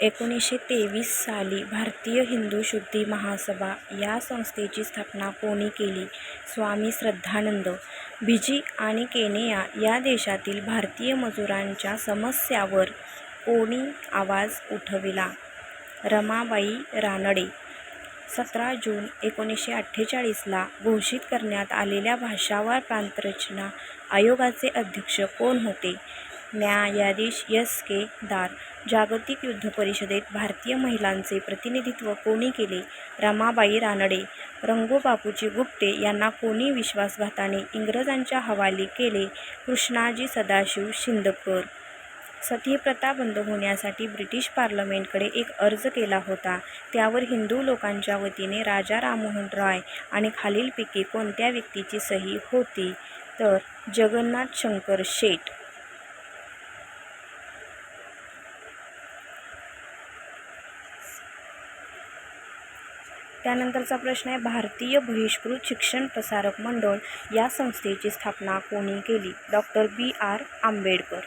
एकोणीसशे तेवीस साली भारतीय हिंदू शुद्धी महासभा या संस्थेची स्थापना कोणी केली? स्वामी श्रद्धानंद फिजी आणि केनिया या देशातील भारतीय मजुरांच्या समस्यावर कोणी आवाज उठविला? रमाबाई रानडे सतरा जून एकोणीसशे अठ्ठेचाळीसला घोषित करण्यात आलेल्या भाषावार प्रांतरचना आयोगाचे अध्यक्ष कोण होते? न्यायाधीश यस के दार. जागतिक युद्ध परिषदेत भारतीय महिलांचे प्रतिनिधित्व कोणी केले? रमाबाई रानडे. रंगोबापूजी गुप्ते यांना कोणी विश्वासघाताने इंग्रजांच्या हवाली केले? कृष्णाजी सदाशिव शिंदकर सतीप्रथा बंद होण्यासाठी ब्रिटिश पार्लमेंटकडे एक अर्ज केला होता. त्यावर हिंदू लोकांच्या वतीने राजा राममोहन रॉय आणि खालीलपैकी कोणत्या व्यक्तीची सही होती? तर जगन्नाथ शंकर शेट. त्यानंतरचा प्रश्न आहे भारतीय बहिष्कृत शिक्षण प्रसारक मंडळ या संस्थेची स्थापना कोणी केली? Doctor B R Ambedkar.